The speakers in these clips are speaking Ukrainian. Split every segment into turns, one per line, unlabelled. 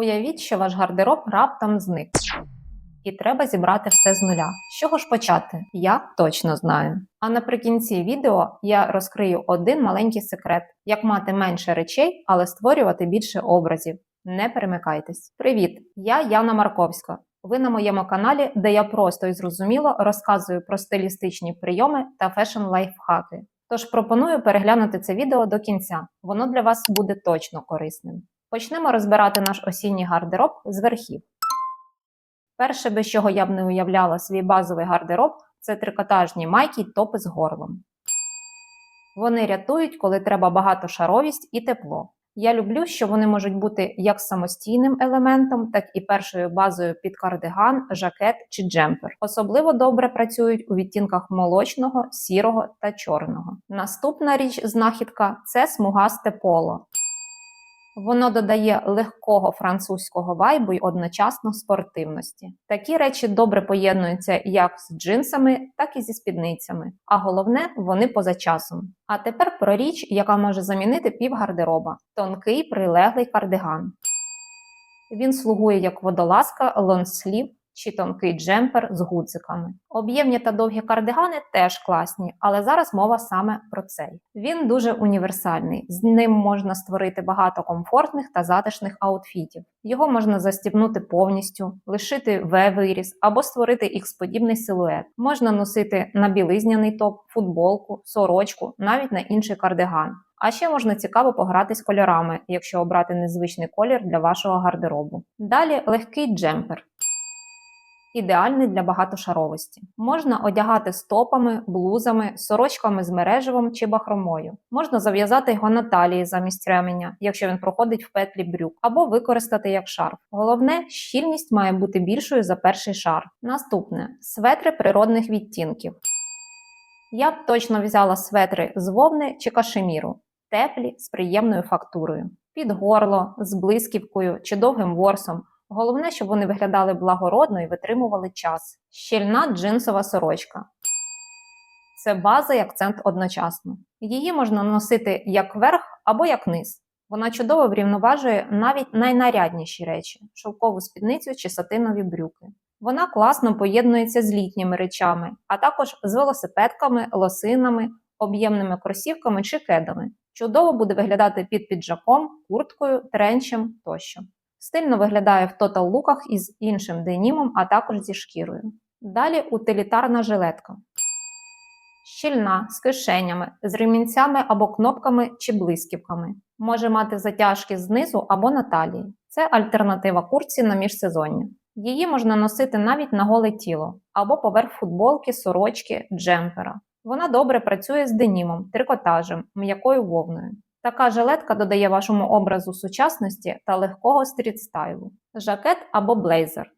Уявіть, що ваш гардероб раптом зник. І треба зібрати все з нуля. З чого ж почати? Я точно знаю. А наприкінці відео я розкрию один маленький секрет: як мати менше речей, але створювати більше образів. Не перемикайтесь. Привіт! Я Яна Марковська. Ви на моєму каналі, де я просто і зрозуміло розказую про стилістичні прийоми та фешн лайфхаки. Тож пропоную переглянути це відео до кінця. Воно для вас буде точно корисним. Почнемо розбирати наш осінній гардероб з верхів. Перше, без чого я б не уявляла свій базовий гардероб, це трикотажні майки топи з горлом. Вони рятують, коли треба багатошаровість і тепло. Я люблю, що вони можуть бути як самостійним елементом, так і першою базою під кардиган, жакет чи джемпер. Особливо добре працюють у відтінках молочного, сірого та чорного. Наступна річ знахідка це смугасте поло. Воно додає легкого французького вайбу й одночасно спортивності. Такі речі добре поєднуються як з джинсами, так і зі спідницями. А головне, вони поза часом. А тепер про річ, яка може замінити пів гардероба тонкий прилеглий кардиган. Він слугує як водолазка, лонслів чи тонкий джемпер з гудзиками. Об'ємні та довгі кардигани теж класні, але зараз мова саме про цей. Він дуже універсальний, з ним можна створити багато комфортних та затишних аутфітів. Його можна застібнути повністю, лишити В-виріз або створити ікс-подібний силует. Можна носити на білизняний топ, футболку, сорочку, навіть на інший кардиган. А ще можна цікаво погратись кольорами, якщо обрати незвичний колір для вашого гардеробу. Далі легкий джемпер. Ідеальний для багатошаровості. Можна одягати стопами, блузами, сорочками з мережевом чи бахромою. Можна зав'язати його на талії замість ременя, якщо він проходить в петлі брюк, або використати як шарф. Головне, щільність має бути більшою за перший шар. Наступне светри природних відтінків. Я б точно взяла светри з вовни чи кашеміру, теплі з приємною фактурою, під горло, з блисківкою чи довгим ворсом. Головне, щоб вони виглядали благородно і витримували час. Щільна джинсова сорочка. Це база і акцент одночасно. Її можна носити як верх або як низ. Вона чудово врівноважує навіть найнарядніші речі шовкову спідницю чи сатинові брюки. Вона класно поєднується з літніми речами, а також з велосипедками, лосинами, об'ємними кросівками чи кедами. Чудово буде виглядати під піджаком, курткою, тренчем тощо. Стильно виглядає в тотал-луках із іншим денімом, а також зі шкірою. Далі утилітарна жилетка. Щільна, з кишенями, з ремінцями або кнопками чи блисківками. Може мати затяжки знизу або на талії. Це альтернатива куртці на міжсезоння. Її можна носити навіть на голе тіло або поверх футболки, сорочки, джемпера. Вона добре працює з денімом, трикотажем, м'якою вовною. Така жилетка додає вашому образу сучасності та легкого стрітстайлу. Жакет або блейзер.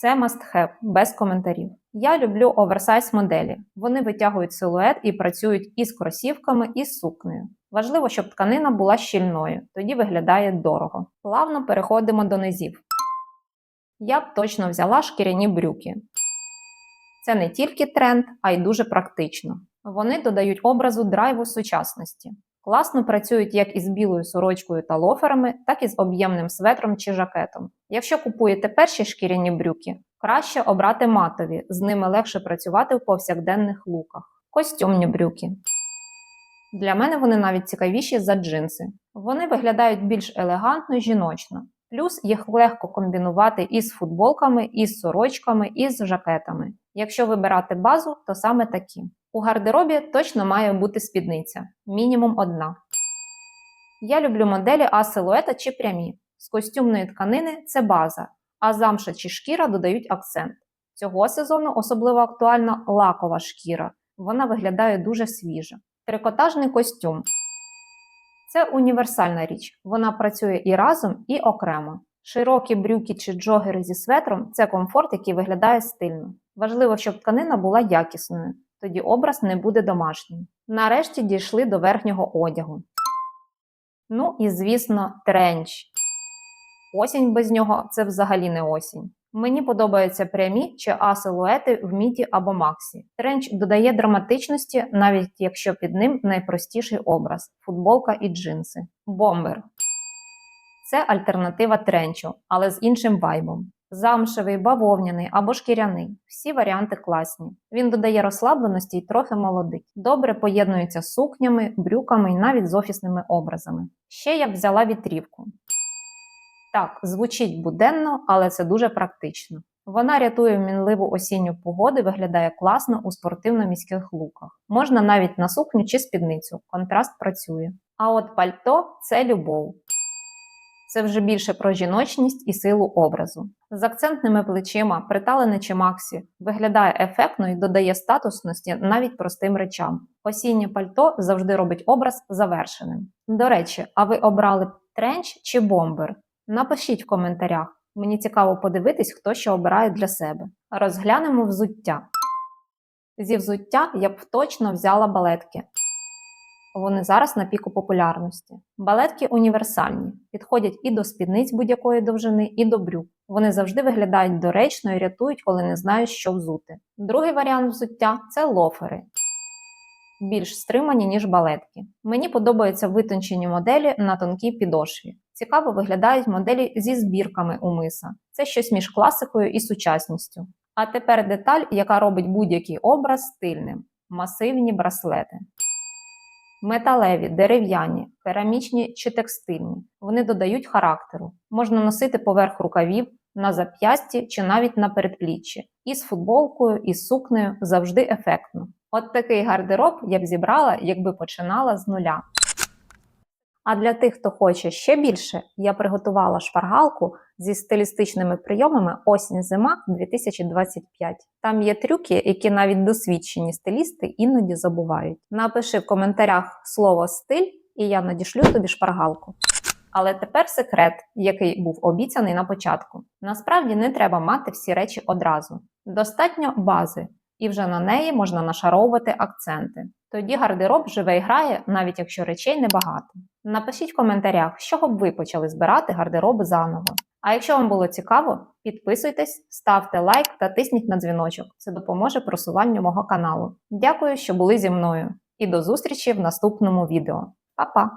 Це must have, без коментарів. Я люблю оверсайз моделі. Вони витягують силует і працюють із кросівками, і з сукнею. Важливо, щоб тканина була щільною, тоді виглядає дорого. Плавно переходимо до низів. Я б точно взяла шкіряні брюки. Це не тільки тренд, а й дуже практично. Вони додають образу драйву сучасності. Класно працюють як із білою сорочкою та лоферами, так і з об'ємним светром чи жакетом. Якщо купуєте перші шкіряні брюки, краще обрати матові, з ними легше працювати в повсякденних луках. Костюмні брюки. Для мене вони навіть цікавіші за джинси. Вони виглядають більш елегантно і жіночно. Плюс їх легко комбінувати із футболками, із сорочками, із жакетами. Якщо вибирати базу, то саме такі. У гардеробі точно має бути спідниця, мінімум одна. Я люблю моделі А-силуета чи прямі. З костюмної тканини це база, а замша чи шкіра додають акцент. Цього сезону особливо актуальна лакова шкіра. Вона виглядає дуже свіжо. Трикотажний костюм це універсальна річ. Вона працює і разом, і окремо. Широкі брюки чи джогери зі светром це комфорт, який виглядає стильно. Важливо, щоб тканина була якісною, тоді образ не буде домашнім. Нарешті дійшли до верхнього одягу. Ну і, звісно, тренч. Осінь без нього це взагалі не осінь. Мені подобаються прямі чи А-силуети в міті або максі. Тренч додає драматичності, навіть якщо під ним найпростіший образ футболка і джинси. Бомбер. Це альтернатива тренчу, але з іншим вайбом. Замшевий, бавовняний або шкіряний. Всі варіанти класні. Він додає розслабленості і трохи молодить. Добре поєднується з сукнями, брюками і навіть з офісними образами. Ще я б взяла вітрівку. Так, звучить буденно, але це дуже практично. Вона рятує мінливу осінню погоду і виглядає класно у спортивно-міських луках. Можна навіть на сукню чи спідницю. Контраст працює. А от пальто це любов. Це вже більше про жіночність і силу образу. З акцентними плечима, приталене чи максі, виглядає ефектно і додає статусності навіть простим речам. Осіннє пальто завжди робить образ завершеним. До речі, а ви обрали тренч чи бомбер? Напишіть в коментарях. Мені цікаво подивитись, хто що обирає для себе. Розглянемо взуття. Зі взуття я б точно взяла балетки. Вони зараз на піку популярності. Балетки універсальні, підходять і до спідниць будь-якої довжини, і до брюк. Вони завжди виглядають доречно і рятують, коли не знають, що взути. Другий варіант взуття це лофери. Більш стримані, ніж балетки. Мені подобаються витончені моделі на тонкій підошві. Цікаво виглядають моделі зі збірками у миса. Це щось між класикою і сучасністю. А тепер деталь, яка робить будь-який образ стильним масивні браслети. Металеві, дерев'яні, керамічні чи текстильні. Вони додають характеру. Можна носити поверх рукавів, на зап'ясті чи навіть на передпліччі. І з футболкою, і з сукнею завжди ефектно. От такий гардероб я б зібрала, якби починала з нуля. А для тих, хто хоче ще більше, я приготувала шпаргалку зі стилістичними прийомами осінь-зима 2025. Там є трюки, які навіть досвідчені стилісти іноді забувають. Напиши в коментарях слово стиль, і я надішлю тобі шпаргалку. Але тепер секрет, який був обіцяний на початку. Насправді не треба мати всі речі одразу. Достатньо бази, і вже на неї можна нашаровувати акценти. Тоді гардероб живе і грає, навіть якщо речей небагато. Напишіть в коментарях, з чого б ви почали збирати гардероб заново. А якщо вам було цікаво, підписуйтесь, ставте лайк та тисніть на дзвіночок. Це допоможе просуванню мого каналу. Дякую, що були зі мною, і до зустрічі в наступному відео. Па-па!